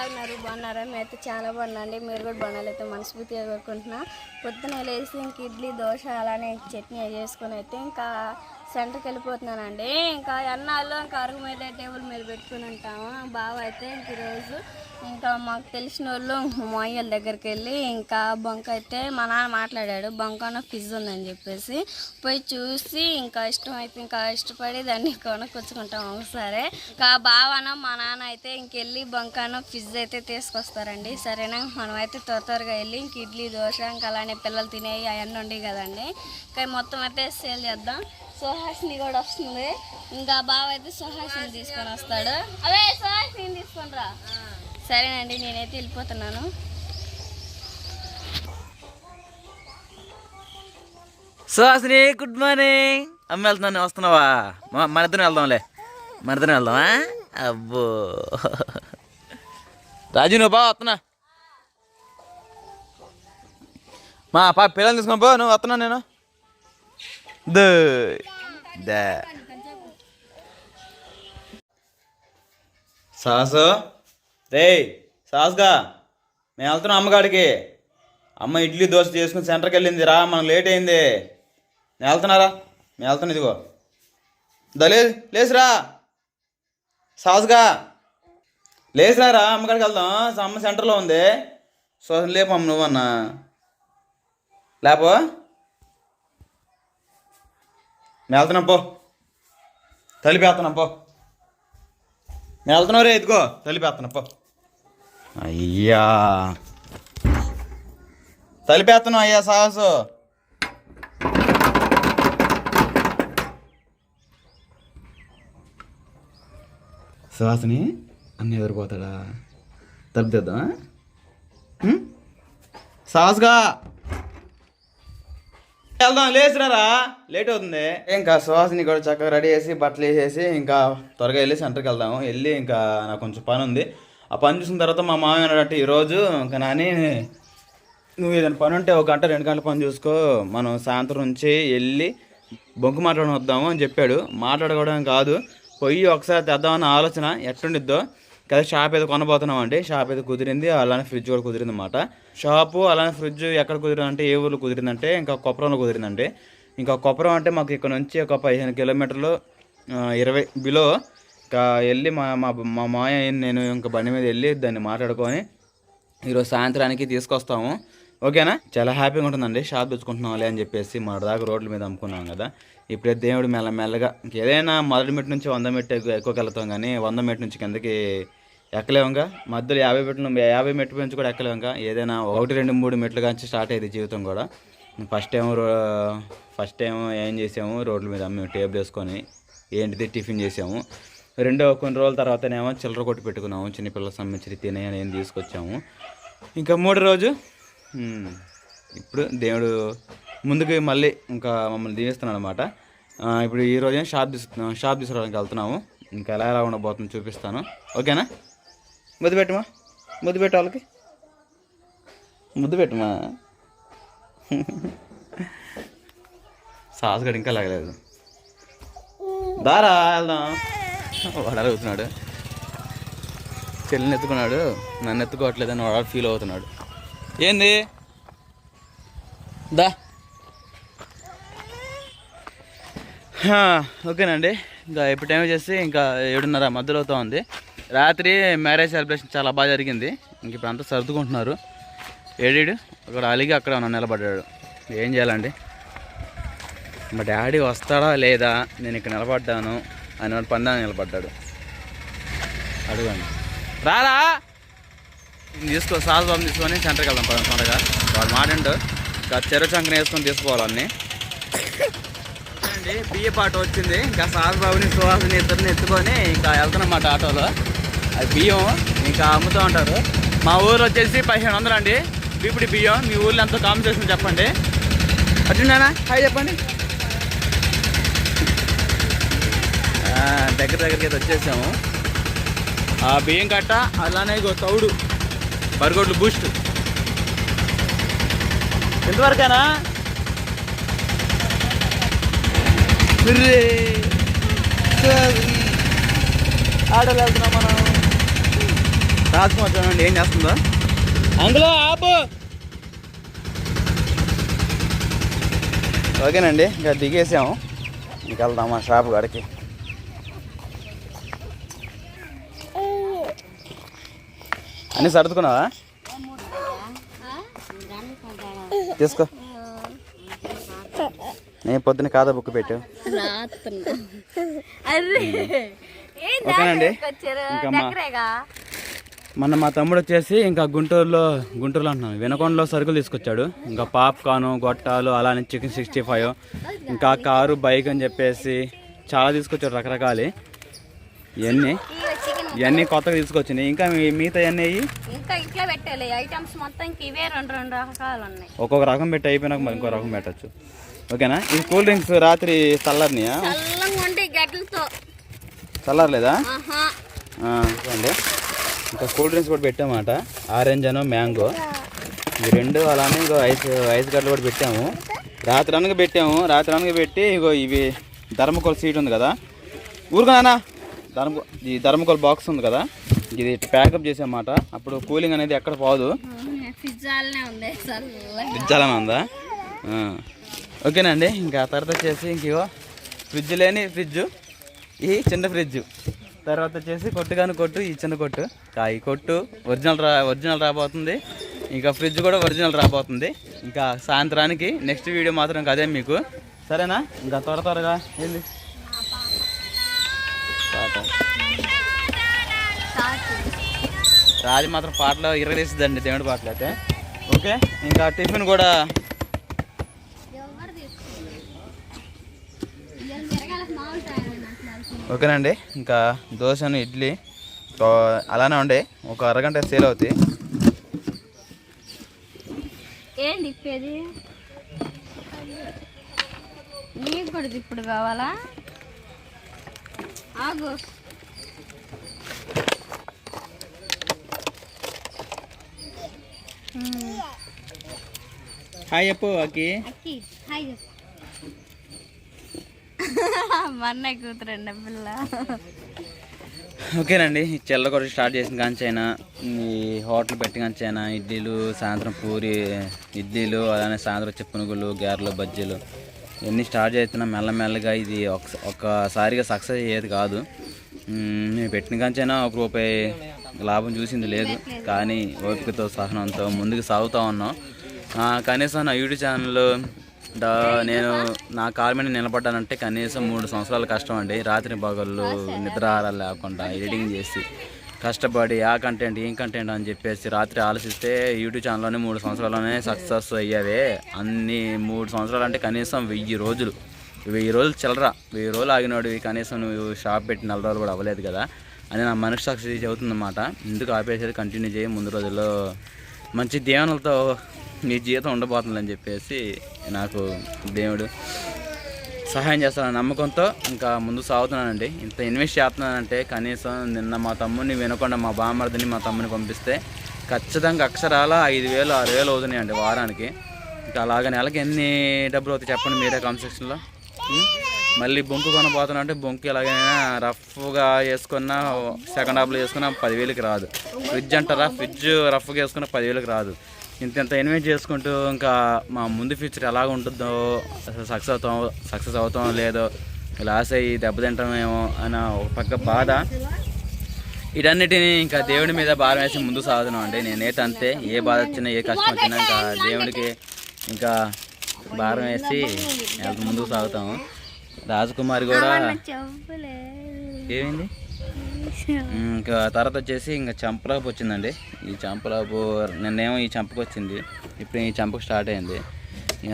ఎలా ఉన్నారు? బాగున్నారా? మేమైతే చాలా బాగున్నాండి మీరు కూడా బాగున్నారైతే మనస్ఫూర్తిగా కోరుకుంటున్నా. పొద్దున లేసి ఇంక ఇడ్లీ దోశ అలానే చట్నీ చేసుకుని చేసుకొని అయితే ఇంకా సెంటర్కి వెళ్ళిపోతున్నానండి. ఇంకా ఎన్నాళ్ళు ఇంకా అరుగు మీద టేబుల్ మీద పెట్టుకుని ఉంటాము? బావ అయితే ఇంక ఈరోజు ఇంకా మాకు తెలిసిన వాళ్ళు మాయల దగ్గరికి వెళ్ళి ఇంకా బొంక అయితే మా నాన్న మాట్లాడాడు బొంకన ఫిజ్ ఉందని చెప్పేసి పోయి చూసి ఇంకా ఇష్టం అయితే ఇంకా ఇష్టపడి దాన్ని కొనుక్కొచ్చుకుంటాం ఒకసారి ఇంకా బావన మా నాన్న అయితే ఇంకెళ్ళి బొంకాన ఫిజ్ అయితే తీసుకొస్తారండి. సరేనా? మనం అయితే త్వర త్వరగా వెళ్ళి ఇంక ఇడ్లీ దోశ ఇంకా అలానే పిల్లలు తినేవి అవన్నీ ఉండేవి కదండి. ఇంకా మొత్తం అయితే సేల్ చేద్దాం. సుహాసిని కూడా వస్తుంది. ఇంకా బావ అయితే సుహాసిని తీసుకొని వస్తాడు. అవే సుహాసిని తీసుకొని రా. సరేనండి నేనైతే వెళ్ళిపోతున్నాను. Suhasini good morning. అమ్మ వెళ్తున్నాను వస్తున్నావా? మ- మన ఇద్దరం వెళ్దాంలే. మన ఇద్దరం వెళ్దామా? అబ్బో. రాజు నువ్వు బా వస్తున్నా. మా పా పిల్లల్ని తీసుకొని పో నువ్వు వస్తున్నా నేను. దే. దే. సాసు రే సాస్గా మేము వెళ్తున్నాం అమ్మగాడికి. అమ్మ ఇడ్లీ దోశ చేసుకుని సెంటర్కి వెళ్ళింది రా మనకు లేట్ అయింది. నేను వెళ్తున్నారా నేను వెళ్తున్నా ఇదిగో. దలే లేచురా సాస్గా లేసురా రా అమ్మగాడికి వెళ్దాం. అమ్మ సెంటర్లో ఉంది. సో లేపు అమ్మ నువ్వన్నా లేపో. నేను వెళ్తున్నాం పో. తలిపేస్తున్నాం పో. నేను వెళ్తున్నావు రే ఇదిగో తలిపేస్తున్నా పో. అయ్యా. తలిపేస్తున్నావు అయ్యా సాహసు. సుహాసుని అన్న ఎదురుపోతాడా? తలుపు తెద్దామా? సాహస్గా. వెళ్దాం లేచినారా లేట్ అవుతుంది. ఇంకా సుహాసిని కూడా చక్కగా రెడీ చేసి బట్టలు వేసేసి ఇంకా త్వరగా వెళ్ళి సెంటర్కి వెళ్దాము. వెళ్ళి ఇంకా నాకు కొంచెం పని ఉంది ఆ పని చూసిన తర్వాత మా మామయ్య అన్నాడంటే ఈరోజు ఇంకా నాని నువ్వు ఏదైనా పని ఉంటే ఒక గంట రెండు గంటల పని చూసుకో. మనం సాయంత్రం నుంచి వెళ్ళి బొంకు మాట్లాడడం వద్దాము అని చెప్పాడు. మాట్లాడుకోవడం కాదు పొయ్యి ఒకసారి తెద్దామన్న ఆలోచన ఎట్టుండిద్దో. కదా షాప్ ఏదో కొనబోతున్నాం అండి షాప్ ఏదో కుదిరింది అలానే ఫ్రిడ్జ్ కూడా కుదిరింది అనమాట షాపు అలానే ఫ్రిడ్జ్ ఎక్కడ కుదిరిందంటే ఏ ఊర్లో కుదిరిందంటే ఇంకా కొప్పరంలో కుదిరిందండి. ఇంకా కొప్పరం అంటే మాకు ఇక్కడ నుంచి ఒక పదిహేను కిలోమీటర్లు ఇరవై బిలో ఇంకా వెళ్ళి మా మా మా మాయ నేను ఇంకా బండి మీద వెళ్ళి దాన్ని మాట్లాడుకొని ఈరోజు సాయంత్రానికి తీసుకొస్తాము. ఓకేనా? చాలా హ్యాపీగా ఉంటుందండి. షాప్ తెచ్చుకుంటున్నాంలే అని చెప్పేసి మన దాకా రోడ్ల మీద అమ్ముకున్నాం కదా. ఇప్పుడే దేవుడు మెల్ల మెల్లగా ఏదైనా మొదటి మెట్టు నుంచి వంద మెట్టు ఎక్కువ వెళ్తాం కానీ వంద మెట్టు నుంచి కిందకి ఎక్కలేముగా మధ్యలో యాభై మెట్లు యాభై మెట్టు నుంచి కూడా ఎక్కలేముగా ఏదైనా ఒకటి రెండు మూడు మెట్లు నుంచి స్టార్ట్ అయ్యేది జీవితం కూడా. ఫస్ట్ టైం ఫస్ట్ టైం ఏం చేసాము? రోడ్ల మీద మేము టేబుల్ వేసుకొని ఏంటిది టిఫిన్ చేసాము? రెండో కొన్ని రోజుల తర్వాతనేమో చిల్లర కొట్టి పెట్టుకున్నాము. చిన్నపిల్లల సంబంధించి తినే అని తీసుకొచ్చాము. ఇంకా మూడో రోజు ఇప్పుడు దేవుడు ముందుకు మళ్ళీ ఇంకా మమ్మల్ని దీవిస్తున్నాను అనమాట ఇప్పుడు ఈ రోజు షాప్ తీసుకున్నాం షాప్ తీసుకురావడానికి వెళ్తున్నాము. ఇంకా ఎలా ఎలా ఉండబోతుందో చూపిస్తాను. ఓకేనా? ముద్దు పెట్టమా? ముద్దు పెట్ట వాళ్ళకి. ముద్దు పెట్టమా? సాసుగడు ఇంకా లాగలేదు. దారా వెళ్దాం. వాడు అడుగుతున్నాడు చెల్లిని ఎత్తుకున్నాడు నన్ను ఎత్తుకోవట్లేదని వాడు ఫీల్ అవుతున్నాడు. ఏంది? దా. ఓకేనండి. ఇంకా ఇప్పుడు టైం వచ్చేసి ఇంకా ఏడున్నర మధ్యలో అవుతా ఉంది. రాత్రి మ్యారేజ్ సెలబ్రేషన్ చాలా బాగా జరిగింది. ఇంక ఇప్పుడు అంతా సర్దుకుంటున్నారు. ఏడీడు అక్కడ అలిగి అక్కడ ఉన్న నిలబడ్డాడు. ఏం చేయాలండి? మా డాడీ వస్తాడా లేదా? నేను ఇక్కడ నిలబడ్డాను. వాడు పందాన్ని నిలబడ్డాడు. అడగండి. రారా? తీసుకో సాల్ బాబు తీసుకొని సెంటర్కి వెళ్దాం పదం త్వరగా వాడు మాటిండు ఇంకా చెరువు చంకన వేసుకొని తీసుకోవాలన్నీ అండి బియ్య పాట వచ్చింది. ఇంకా సాల్ బాబుని సుహాసిని ఇద్దరిని ఎత్తుకొని ఇంకా వెళ్తున్నమాట ఆటోలో. అది బియ్యం ఇంకా అమ్ముతూ ఉంటారు. మా ఊరు వచ్చేసి పదిహేను వందలు అండి. బీపుడి బియ్యం. మీ ఊర్లో ఎంతో కాంపిటీషన్ చెప్పండి. అట్టినానా హాయ్ చెప్పండి. దగ్గర దగ్గరికి అయితే వచ్చేసాము. ఆ బియ్యం కట్ట అలానే ఇగో తౌడు బరిగొడ్లు బూస్ట్. ఎంతవరకేనా ఆటోలు వెళ్తున్నాం మనం. రాజకుమార్ చూడండి ఏం చేస్తుందో. అందులో ఆపు. ఓకేనండి ఇంకా దిగేసాము. ఇంకా వెళ్దాం మా షాప్ కాడికి. అన్నీ సర్దుకున్నావా? తీసుకో. నేను పొద్దున్న కాదా బుక్ పెట్టు. ఓకేనండి. ఇంకా మా- దగ్గరేగా? మొన్న మా తమ్ముడు వచ్చేసి ఇంకా గుంటూరులో గుంటూరులో అంటున్నాను. వినకొండలో సరుకులు తీసుకొచ్చాడు. ఇంకా పాప్కార్న్ గొట్టాలు అలానే చికెన్ సిక్స్టీ ఫైవ్. ఇంకా కారు బైక్ అని చెప్పేసి చాలా తీసుకొచ్చాడు రకరకాలు. ఇవన్నీ ఇవన్నీ కొత్తగా తీసుకొచ్చినాయి. ఇంకా మిగతా అన్నీ ఇంకా ఇట్లా పెట్టాలి. ఐటమ్స్ మొత్తం ఇంక ఇవే రెండు రెండు రకాలు ఉన్నాయి. ఒక్కొక్క రకం పెట్టి అయిపోయినాక మరి ఇంకో రకం పెట్టచ్చు. ఓకేనా? ఈ కూల్ డ్రింక్స్ రాత్రి చల్లారినాయా? చల్లంగా ఉండి గడ్డలతో. చల్లారలేదా? ఇంకా కూల్ డ్రింక్స్ కూడా పెట్టామన్నమాట. ఆరెంజ్ అను మ్యాంగో. ఇవి రెండు అలానే ఇంకో ఐస్ ఐస్ గడ్డలు కూడా పెట్టాము. రాత్రి అనగా పెట్టాము. రాత్రి అనగా పెట్టి ఇగో ఇవి ధర్మకోల్ సీట్ ఉంది కదా. ఊరుకున్నానా ధర్మ ఈ ధర్మకోల్ బాక్స్ ఉంది కదా? ఇది ప్యాకప్ చేసామన్నమాట అప్పుడు కూలింగ్ అనేది ఎక్కడ పోదు. ఉంది ఫ్రిడ్జ్ ఉందా. ఓకేనండి ఇంకా తర్వాత వచ్చేసి ఇంకో ఫ్రిడ్జ్ లేని ఫ్రిడ్జ్ ఈ చిన్న ఫ్రిడ్జ్ తర్వాత వచ్చేసి కొట్టు కాని కొట్టు ఈ చిన్న కొట్టు. ఈ కొట్టు ఒరిజినల్ రా ఒరిజినల్ రాబోతుంది. ఇంకా ఫ్రిడ్జ్ కూడా ఒరిజినల్ రాబోతుంది. ఇంకా సాయంత్రానికి నెక్స్ట్ వీడియో మాత్రం ఇంకా అదే మీకు. సరేనా? ఇంకా త్వర త్వరగా ఏంది? రాజు మాత్రం పాటలు ఇరగదీస్తుందండి దేవుడి పాటలు అయితే. ఓకే ఇంకా టిఫిన్ కూడా ఓకేనండి ఇంకా దోశను ఇడ్లీ అలానే ఉండే ఒక అరగంట సేల్ అవుతాయి. ఏంటి నీకు కూడా ఇప్పుడు కావాలా? ఆగు. హాయ్ చెప్పు అక్కి అక్కి హాయ్ మా అన్నయ్య కూతురండి పిల్ల. ఓకేనండి చెల్ల కూడా స్టార్ట్ చేసిన కాంచైనా ఈ హోటల్ పెట్టి కాంచైనా ఇడ్లీలు సాయంత్రం పూరి ఇడ్లీలు అలానే సాయంత్రం వచ్చే పునుగులు గారెలు బజ్జీలు ఇవన్నీ స్టార్ట్ చేస్తున్నా. మెల్లమెల్లగా ఇది ఒక ఒకసారిగా సక్సెస్ అయ్యేది కాదు. మేము పెట్టిన కాంచైనా ఒక రూపాయి లాభం చూసింది లేదు. కానీ ఓపికతో సహనంతో ముందుకు సాగుతూ ఉన్నాం. కనీసం నా యూట్యూబ్ ఛానల్ నేను నా కాలు మీద నిలబడ్డానంటే కనీసం మూడు సంవత్సరాలు కష్టం అండి. రాత్రి పగళ్ళు నిద్రహారాలు లేకుండా ఎడిటింగ్ చేసి కష్టపడి ఆ కంటెంట్ ఏం కంటెంట్ అని చెప్పేసి రాత్రి ఆలోచిస్తే యూట్యూబ్ ఛానల్లోనే మూడు సంవత్సరాల్లోనే సక్సెస్ అయ్యావే. అన్ని మూడు సంవత్సరాలు అంటే కనీసం వెయ్యి రోజులు. వెయ్యి రోజులు చిల్లరా. వెయ్యి రోజులు ఆగినాడు కనీసం నువ్వు షాప్ పెట్టి నెల రోజులు కూడా అవ్వలేదు కదా. అని నా మనస్సాక్షి చెబుతుందన్నమాట. ఎందుకు ఆపేసేది కంటిన్యూ చేయి. ముందు రోజుల్లో మంచి దీవెనలతో నీ జీవితం ఉండబోతుందని చెప్పేసి నాకు దేవుడు సహాయం చేస్తాను నమ్మకంతో ఇంకా ముందు సాగుతున్నానండి. ఇంత ఇన్వెస్ట్ చేస్తున్నానంటే కనీసం నిన్న మా తమ్ముడిని వినకుండా మా బామ్మర్దిని మా తమ్ముని పంపిస్తే ఖచ్చితంగా అక్షరాల ఐదు వేలు ఆరు వేలు అవుతున్నాయండి వారానికి. ఇంకా అలాగ నెలకి ఎన్ని డబ్బులు అవుతాయి చెప్పండి మీరే కాన్సెక్షన్లో మళ్ళీ బొంకు కొనబోతున్నా అంటే బొంకు ఎలాగైనా రఫ్గా వేసుకున్న సెకండ్ హాఫ్లో వేసుకున్న పదివేలకి రాదు. ఫ్రిడ్జ్ అంటారా? ఫ్రిడ్జ్ రఫ్గా వేసుకున్న పదివేలకి రాదు. ఇంత ఇంత ఇన్వెస్ట్ చేసుకుంటూ ఇంకా మా ముందు ఫ్యూచర్ ఎలా ఉంటుందో అసలు సక్సెస్ అవుతాం సక్సెస్ అవుతాం లేదో లాస్ అయ్యి దెబ్బతింటామేమో అన్న ఒక పక్క బాధ. ఇటన్నిటిని ఇంకా దేవుడి మీద భారం వేసి ముందు సాగుతున్నాం అండి. నేనైతే అంతే. ఏ బాధ వచ్చినా ఏ కష్టం వచ్చినా ఇంకా దేవుడికి ఇంకా భారం వేసి ముందుకు సాగుతాము. రాజకుమారి కూడా ఏమైంది? ఇంకా తర్వాత వచ్చేసి ఇంకా చంపలాపు వచ్చిందండి. ఈ చంపలాపు నిన్నేమో ఈ చంపకు వచ్చింది. ఇప్పుడు ఈ చంపకు స్టార్ట్ అయింది. ఇక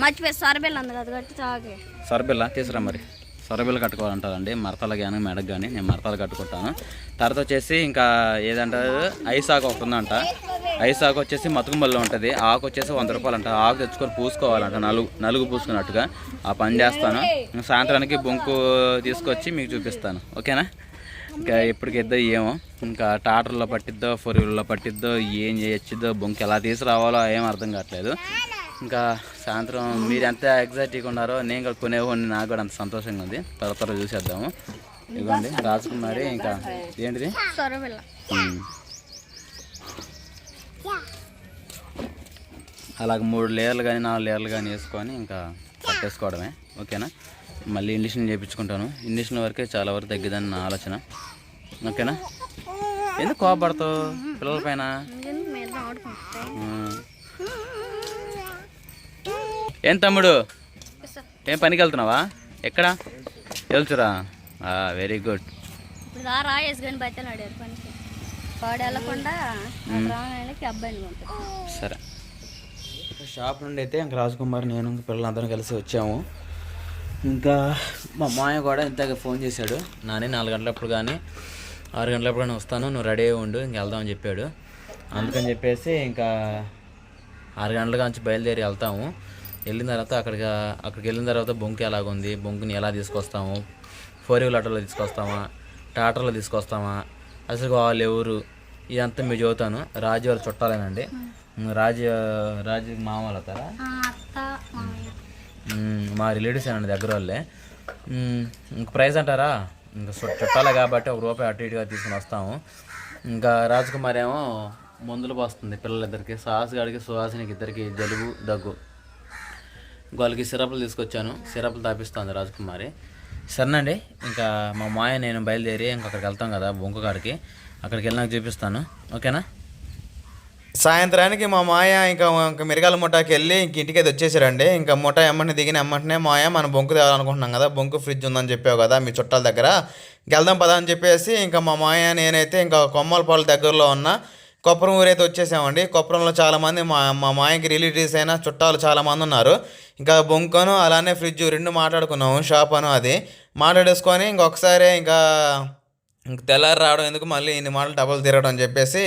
మర్చిపోయి సొరబెల్ ఉంది కదా కట్టి తాగే. సొరబిల్ల తీసురా మరి. సొరబిల్లు కట్టుకోవాలంటారండి. మరతలు కానీ మెడకు కానీ నేను మరతలు కట్టుకుంటాను. తర్వాత వచ్చేసి ఇంకా ఏదంటారు ఐసాకు ఒకటి ఉందంట ఐసాకు వచ్చేసి మతుకుమల్లో ఉంటుంది. ఆకు వచ్చేసి వంద రూపాయలు అంట ఆకు తెచ్చుకొని పూసుకోవాలంట. నలుగు నలుగు పూసుకున్నట్టుగా. ఆ పని చేస్తాను. సాయంత్రానికి బొంకు తీసుకొచ్చి మీకు చూపిస్తాను. ఓకేనా? ఇంకా ఎప్పటికైద్దో ఏమో. ఇంకా టాటర్లో పట్టిద్దో ఫోర్ వీలర్లో పట్టిద్దో ఏం చేయొచ్చుద్దో బొంకు ఎలా తీసుకురావాలో ఏం అర్థం కావట్లేదు. ఇంకా సాయంత్రం మీరు ఎంత ఎగ్జైట్గా ఉన్నారో నేను కూడా కొనేవాడిని నాకు కూడా అంత సంతోషంగా ఉంది. త్వర త్వర చూసేద్దాము. ఇదిగోండి రాజకుమారి ఇంకా ఏంటిది. అలాగ మూడు లేయర్లు కానీ నాలుగు లేయర్లు కానీ వేసుకొని ఇంకా కట్టేసుకోవడమే. ఓకేనా? మళ్ళీ ఇండిషన్ చేయించుకుంటాను. ఇండిషన్ వరకే చాలా వరకు తగ్గిదని నా ఆలోచన. ఓకేనా? ఎందుకు కోపడతావు పిల్లల పైన ఎందుకు మీద ఆడుకుంటాం ఆ. ఏం తమ్ముడు? ఏం పనికి వెళ్తున్నావా? ఎక్కడ? తెలుసురా వెరీ గుడ్ సరే. షాప్ నుండి అయితే ఇంకా రాజకుమార్ నేను ఇంకా పిల్లలందరం కలిసి వచ్చాము. ఇంకా మా మాయ కూడా ఇంతగా ఫోన్ చేశాడు. నాని నాలుగు గంటలప్పుడు కానీ ఆరు గంటలప్పుడు కానీ వస్తాను. నువ్వు రెడీ అయ్యి ఉండు ఇంక వెళ్దామని చెప్పాడు. అందుకని చెప్పేసి ఇంకా ఆరు గంటల నుంచి బయలుదేరి వెళ్తాము. వెళ్ళిన తర్వాత అక్కడికి అక్కడికి వెళ్ళిన తర్వాత బొంకు ఎలాగుంది? బొంకుని ఎలా తీసుకొస్తాము? ఫోర్ వీలర్ ఆటోలో తీసుకొస్తామా? టాటర్లో తీసుకొస్తామా? అసలు వాళ్ళు ఎవరు? ఇదంతా మీరు చదువుతాను రాజు వాళ్ళ చుట్టాలేనండి. రాజు రాజు మామూలు అవుతారా మ్మ్, మా రిలేటివ్స్ అండి దగ్గర వాళ్ళే. మ్మ్, ఇంక ప్రైస్ అంటారా? ఇంకా చుట్ట- చుట్టాలే కాబట్టి ఒక రూపాయి అటు ఇటుగా తీసుకుని వస్తాము. ఇంకా రాజకుమార్ ఏమో మందులు పోస్తుంది పిల్లలిద్దరికి. సాహస్ గారికి సుహాసినికి ఇద్దరికి జలుబు దగ్గు. వాళ్ళకి సిరప్లు తీసుకొచ్చాను. సిరప్లు తాపిస్తుంది రాజకుమారి. సరేనండి ఇంకా మా మాయ నేను బయలుదేరి ఇంకా అక్కడికి వెళ్తాం కదా బొంకు కాడికి. అక్కడికి వెళ్ళినాక చూపిస్తాను. ఓకేనా? సాయంత్రానికి మా మాయ ఇంకా ఇంకా మిరగాల ముఠాకి వెళ్ళి ఇంక ఇంటికి అయితే వచ్చేసారండి. ఇంకా ముఠా ఎమ్మంటే దిగిన ఎమ్మంటనే మాయ మనం బొంకు తేవాలనుకుంటున్నాం కదా బొంకు ఫ్రిడ్జ్ ఉందని చెప్పావు కదా మీ చుట్టాల దగ్గర. వెళ్దాం పదా అని చెప్పేసి ఇంకా మా మాయ నేనైతే ఇంకా కొమ్మలపాలు దగ్గరలో ఉన్న కొప్పరం ఊరైతే వచ్చేసామండి. కొప్పరంలో చాలామంది మా మా మాయకి రిలేటివ్స్ అయినా చుట్టాలు చాలామంది ఉన్నారు. ఇంకా బొంకను అలానే ఫ్రిడ్జ్ రెండు మాట్లాడుకున్నాము షాప్ అను అది. మాట్లాడేసుకొని ఇంకొకసారి ఇంకా తెల్లారి రావడం ఎందుకు మళ్ళీ ఇన్ని మాటలు డబల్ తిరగడం అని చెప్పేసి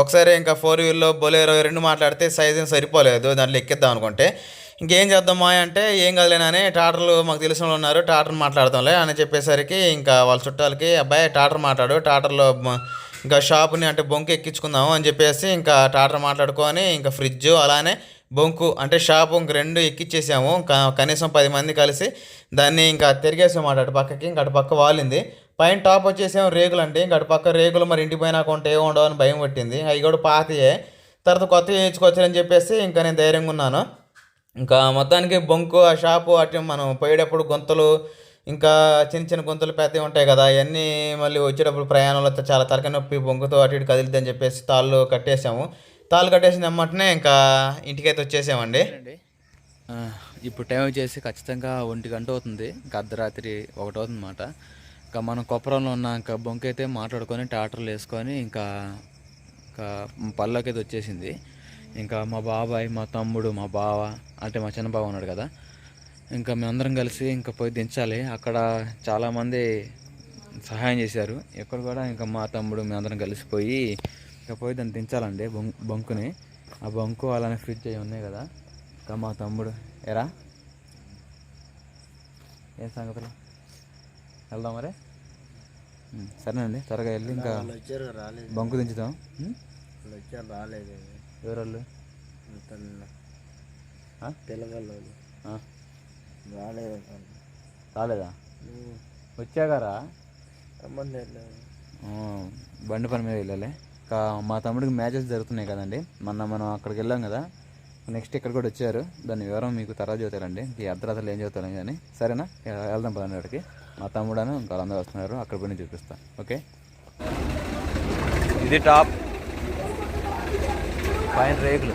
ఒకసారి ఇంకా ఫోర్ వీల్లో బొలేరో రెండు మాట్లాడితే సైజ్ ఏం సరిపోలేదు దాంట్లో ఎక్కిద్దాం అనుకుంటే. ఇంకేం చేద్దామా అంటే ఏం కదలేనని టాటర్లు మాకు తెలిసిన వాళ్ళు ఉన్నారు టాటర్ మాట్లాడతాంలే అని చెప్పేసరికి ఇంకా వాళ్ళ చుట్టాలకి అబ్బాయి టాటర్ మాట్లాడు టాటర్లో ఇంకా షాప్ని అంటే బొంకు ఎక్కించుకుందాము అని చెప్పేసి ఇంకా టాటర్ మాట్లాడుకొని ఇంకా ఫ్రిడ్జ్ అలానే బొంకు అంటే షాపు ఇంక రెండు ఎక్కిచ్చేసాము. కనీసం పది మంది కలిసి దాన్ని ఇంకా తిరిగేసాము అటు పక్కకి ఇంకా అటు పక్క వాలింది. పైన టాప్ వచ్చేసేమో రేకులు అంటే ఇంకా అటు పక్క రేకులు మరి ఇంటి పైన కొంటే ఉండవు అని భయం పట్టింది. అవి కూడా పాతయే. తర్వాత కొత్త వేయించుకోవచ్చని చెప్పేసి ఇంకా నేను ధైర్యంగా ఉన్నాను. ఇంకా మొత్తానికి బొంకు ఆ షాపు అటు మనం పోయేటప్పుడు గుంతలు ఇంకా చిన్న చిన్న గుంతలు పెద్దవి ఉంటాయి కదా అవన్నీ మళ్ళీ వచ్చేటప్పుడు ప్రయాణంలో చాలా తలకాయ నొప్పి బొంగుతో అటు ఇటు కదిలిద్దని చెప్పేసి తాళ్ళు కట్టేసాము. తాళ్ళు కట్టేసిన వెంటనే ఇంకా ఇంటికైతే వచ్చేసామండి. ఇప్పుడు టైం వచ్చేసి ఖచ్చితంగా ఒంటి గంట అవుతుంది. ఇంకా అర్ధరాత్రి ఒకటి అవుతుంది అన్నమాట ఇంకా మనం కొప్పరంలో ఉన్న ఇంకా బొంక అయితే మాట్లాడుకొని టాటర్లు వేసుకొని ఇంకా ఇంకా పళ్ళకి అయితే వచ్చేసింది. ఇంకా మా బాబాయ్ మా తమ్ముడు మా బావ అంటే మా చిన్న బావ ఉన్నాడు కదా ఇంకా మేమందరం కలిసి ఇంకా పోయి దించాలి. అక్కడ చాలామంది సహాయం చేశారు. ఎక్కడ కూడా ఇంకా మా తమ్ముడు మేమందరం కలిసిపోయి ఇంకా పోయి దాన్ని దించాలండి బొంకుని. ఆ బొంకు అలానే ఫ్రిడ్జ్ అవి ఉన్నాయి కదా. ఇంకా మా తమ్ముడు ఎరా? ఏం సంగతులు? వెళ్దాం మరి? సరేనండి త్వరగా వెళ్ళి ఇంకా బొంకు దించుతాం రాలేదు. ఎవరోళ్ళు? ఆ? పిల్లగాళ్ళు రాలేదు రాలేదా? వచ్చాగారా? బండి పని మీద వెళ్ళాలి. ఇంకా మా తమ్ముడికి మ్యాచెస్ జరుగుతున్నాయి కదండి. మొన్న మనం అక్కడికి వెళ్ళాం కదా. నెక్స్ట్ ఇక్కడ కూడా వచ్చారు. దాని వివరం మీకు తర్వాత చదువుతారండి ఈ అర్ధరాత్రులు ఏం చదువుతాను కానీ. సరేనా? వెళ్దాం పదండి అక్కడికి. మా తమ్ముడను ఇంకా వాళ్ళందరూ వస్తున్నారు. అక్కడ పోయి చూపిస్తా. ఓకే? ఇది టాప్. పైన రేకులు.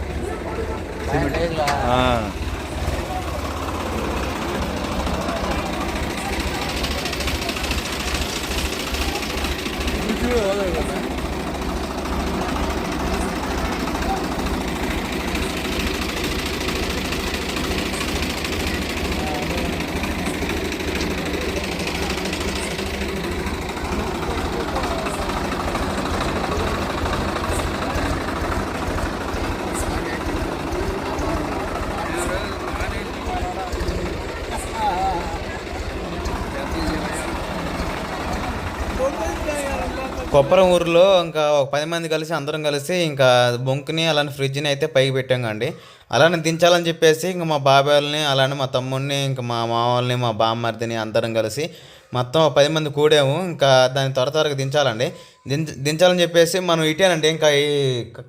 కొప్పరం ఊరిలో ఇంకా ఒక పది మంది కలిసి అందరం కలిసి ఇంకా బొంకుని అలానే ఫ్రిడ్జ్ని అయితే పైకి పెట్టాంగండి అలానే దించాలని చెప్పేసి ఇంకా మా బాబాయ్ని అలానే మా తమ్ముడిని ఇంకా మా మామల్ని మా బామ్మర్దిని అందరం కలిసి మొత్తం ఒక పది మంది కూడాము ఇంకా దాన్ని త్వర త్వరగా దించాలండి. దించ దించాలని చెప్పేసి మనం ఇటేనండి. ఇంకా ఈ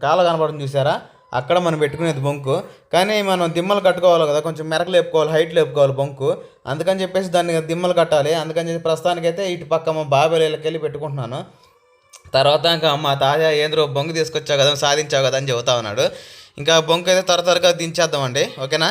కాల కనపడడం చూసారా? అక్కడ మనం పెట్టుకునేది బొంకు. కానీ మనం దిమ్మలు కట్టుకోవాలి కదా కొంచెం మెరకు లేపుకోవాలి హైట్ లేపుకోవాలి బొంకు. అందుకని చెప్పేసి దాన్ని దిమ్మలు కట్టాలి. అందుకని చెప్పి ప్రస్తుతానికైతే ఇటు పక్క మా బాబాయ్ వెళ్ళి పెట్టుకుంటున్నాను. తర్వాత ఇంకా మా తాజా ఏంద్రో బొంగు తీసుకొచ్చావు కదా సాధించావు కదా అని చెబుతా ఉన్నాడు. ఇంకా బొంగు అయితే త్వర త్వరగా దించేద్దామండి. ఓకేనా?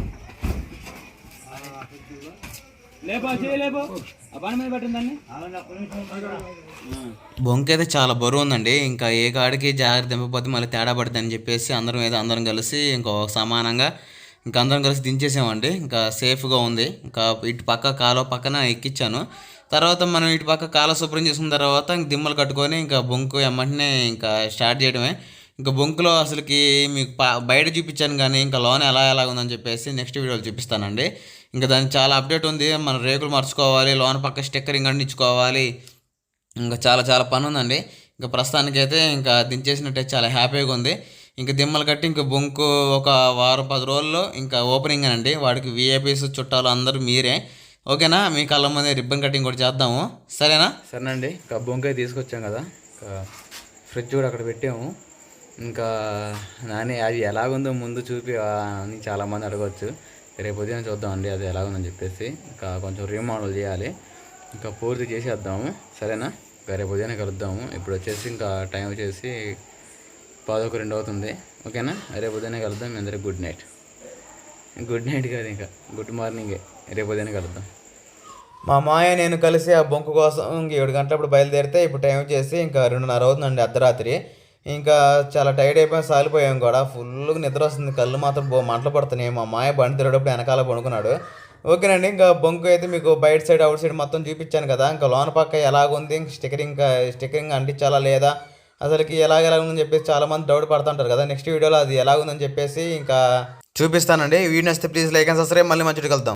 అయితే చాలా బరువు ఉందండి. ఇంకా ఏ కాడికి జాగ్రత్త దింపకపోతే మళ్ళీ తేడా పడుతుందని చెప్పేసి అందరం ఏదో అందరం కలిసి ఇంకో సమానంగా ఇంకా అందరం కలిసి దించేసామండి. ఇంకా సేఫ్గా ఉంది. ఇంకా ఇటు పక్క కాలువ పక్కన ఎక్కించాను తర్వాత మనం ఇటు పక్క కాలువ శుభ్రం చేసిన తర్వాత ఇంక దిమ్మలు కట్టుకొని ఇంకా బొంకు ఎమ్మంటనే ఇంకా స్టార్ట్ చేయడమే. ఇంకా బొంకులో అసలుకి మీకు బయట చూపించాను కానీ ఇంకా లోన్ ఎలా ఎలా ఉందని చెప్పేసి నెక్స్ట్ వీడియోలో చూపిస్తానండి. ఇంకా దానికి చాలా అప్డేట్ ఉంది. మన రేకులు మర్చుకోవాలి లోన పక్క స్టిక్కరింగ్ అంటించుకోవాలి ఇంకా చాలా చాలా పని ఉందండి. ఇంకా ప్రస్తుతానికైతే ఇంకా దించేసినట్టే చాలా హ్యాపీగా ఉంది. ఇంకా దిమ్మలు కట్టి ఇంకా బొంకు ఒక వారం పది రోజుల్లో ఇంకా ఓపెనింగ్ అండి. వాడికి విఐపీస్ చుట్టాలు అందరూ మీరే. ఓకేనా? మీ కళ్ళ ముందే రిబ్బన్ కటింగ్ కూడా చేద్దాము. సరేనా? సరేనండి. ఇంకా బొంకాయ తీసుకొచ్చాం కదా. ఇంకా ఫ్రిడ్జ్ కూడా అక్కడ పెట్టాము. ఇంకా నాని అది ఎలాగుందో ముందు చూపి అని చాలామంది అడగవచ్చు రేపు ఉదయం చూద్దామండి అది ఎలా ఉందని చెప్పేసి. ఇంకా కొంచెం రీమోడల్ చేయాలి. ఇంకా పూర్తి చేసేద్దాము సరేనా? ఇంకా రేపు ఉదయాన్నే కలుద్దాము. ఇప్పుడు వచ్చేసి ఇంకా టైం వచ్చేసి పదొక రెండు అవుతుంది. ఓకేనా? రేపు ఉదయాన్నే కలుద్దాం మీ అందరికి గుడ్ నైట్. గుడ్ నైట్ కాదు ఇంకా గుడ్ మార్నింగే. రేపు ఉదయాన్నే కలుద్దాం. మా మాయ నేను కలిసి ఆ బొంకు కోసం ఇంక ఏడు గంటలప్పుడు బయలుదేరితే ఇప్పుడు టైం వచ్చేసి ఇంకా రెండున్నర అవుతుందండి అర్ధరాత్రి. ఇంకా చాలా టైర్డ్ అయిపోయి సాలిపోయాం కూడా. ఫుల్గా నిద్ర వస్తుంది. కళ్ళు మాత్రం బో మంటలు పడుతున్నాయి. మా మాయ బండి తిరగడప్పుడు వెనకాల పడుకున్నాడు. ఓకేనండి ఇంకా బొంకు అయితే మీకు బయట సైడ్ అవుట్ సైడ్ మొత్తం చూపించాను కదా. ఇంకా లోన పక్క ఎలాగుంది? ఇంక స్టిక్కరింగ్ స్టిక్కరింగ్ అంటించాలా లేదా? అసలుకి ఎలాగ ఎలా ఉందని చెప్పేసి చాలా మంది డౌట్ పడుతుంటారు కదా. నెక్స్ట్ వీడియోలో అది ఎలా ఉందని చెప్పేసి ఇంకా చూపిస్తానండి. వీడియో నచ్చితే ప్లీజ్ లైక్ అండ్ సబ్స్క్రైబ్ మళ్ళీ మంచిగా కలుద్దాం.